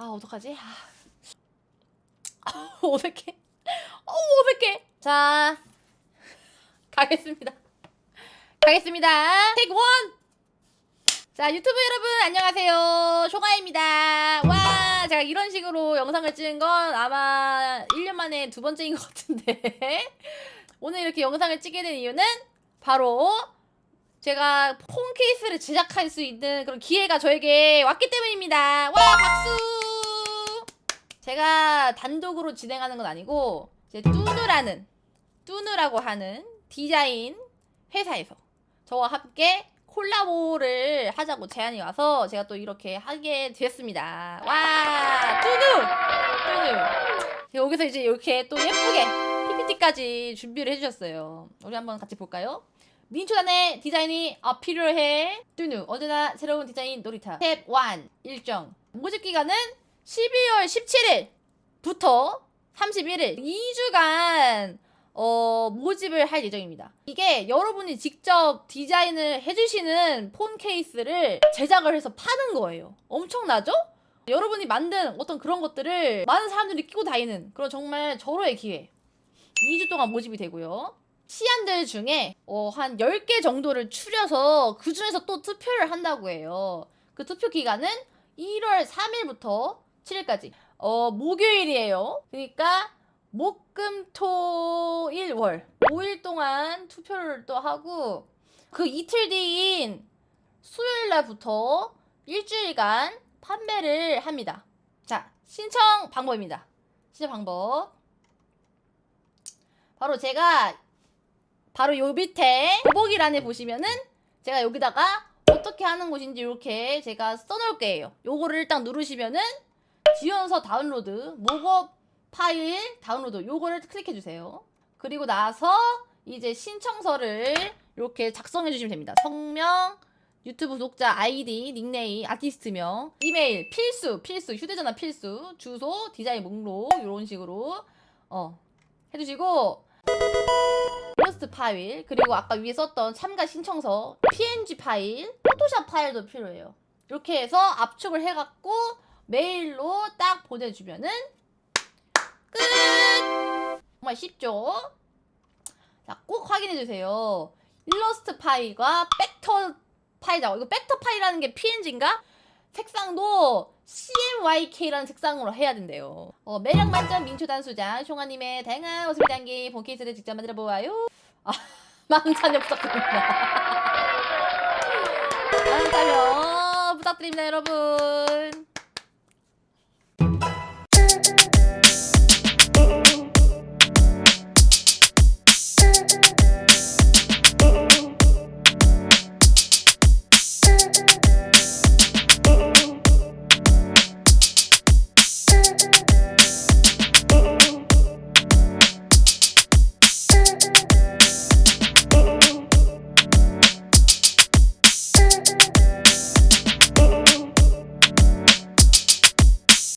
아 어떡하지? 아. 어색해. 어 어색해. 자 가겠습니다. 가겠습니다. 테이크 원. 자 유튜브 여러분 안녕하세요 쇼가입니다. 와 제가 이런 식으로 영상을 찍은 건 아마 1년 만에 두 번째인 것 같은데 오늘 이렇게 영상을 찍게 된 이유는 바로 제가 폰 케이스를 제작할 수 있는 그런 기회가 저에게 왔기 때문입니다. 와 박수! 제가 단독으로 진행하는 건 아니고 이제 뚜누라는 뚜누라고 하는 디자인 회사에서 저와 함께 콜라보를 하자고 제안이 와서 제가 또 이렇게 하게 됐습니다. 와 뚜누 뚜누 여기서 이제 이렇게 또 예쁘게 PPT까지 준비를 해주셨어요. 우리 한번 같이 볼까요? 민초단의 디자인이 아, 필요해. 뚜누 언제나 새로운 디자인 놀이터. 스텝 1 일정. 모집 기간은 12월 17일부터 31일 2주간 어, 모집을 할 예정입니다. 이게 여러분이 직접 디자인을 해주시는 폰 케이스를 제작을 해서 파는 거예요. 엄청나죠? 여러분이 만든 어떤 그런 것들을 많은 사람들이 끼고 다니는 그런 정말 절호의 기회. 2주 동안 모집이 되고요. 시안들 중에 어, 한 10개 정도를 추려서 그 중에서 또 투표를 한다고 해요. 그 투표 기간은 1월 3일부터 7일까지. 어, 목요일이에요. 그러니까 목, 금, 토, 일, 월. 5일 동안 투표를 또 하고 그 이틀 뒤인 수요일 날부터 일주일간 판매를 합니다. 자, 신청 방법입니다. 신청 방법. 바로 제가 바로 요 밑에 더보기란에 보시면은 제가 여기다가 어떻게 하는 곳인지 이렇게 제가 써놓을 거예요. 요거를 일단 누르시면은 지원서 다운로드, 목업 파일 다운로드 요거를 클릭해 주세요. 그리고 나서 이제 신청서를 이렇게 작성해 주시면 됩니다. 성명, 유튜브 구독자 아이디, 닉네임, 아티스트명, 이메일 필수, 필수, 휴대전화 필수, 주소, 디자인 목록 이런 식으로 어 해주시고 일러스트 파일 그리고 아까 위에 썼던 참가 신청서 png 파일 포토샵 파일도 필요해요 이렇게 해서 압축을 해갖고 메일로 딱 보내주면은 끝 정말 쉽죠 자 꼭 확인해주세요 일러스트 파일과 벡터 파일 작업 이거 벡터 파일이라는 게 png인가? 색상도 CMYK라는 색상으로 해야 된대요. 어, 매력 만점 민초 단 수장 송아님의 다양한 모습을 담긴 본 케이스를 직접 만들어 보아요. 아, 참여 부탁드립니다. 참여 부탁드립니다, 여러분.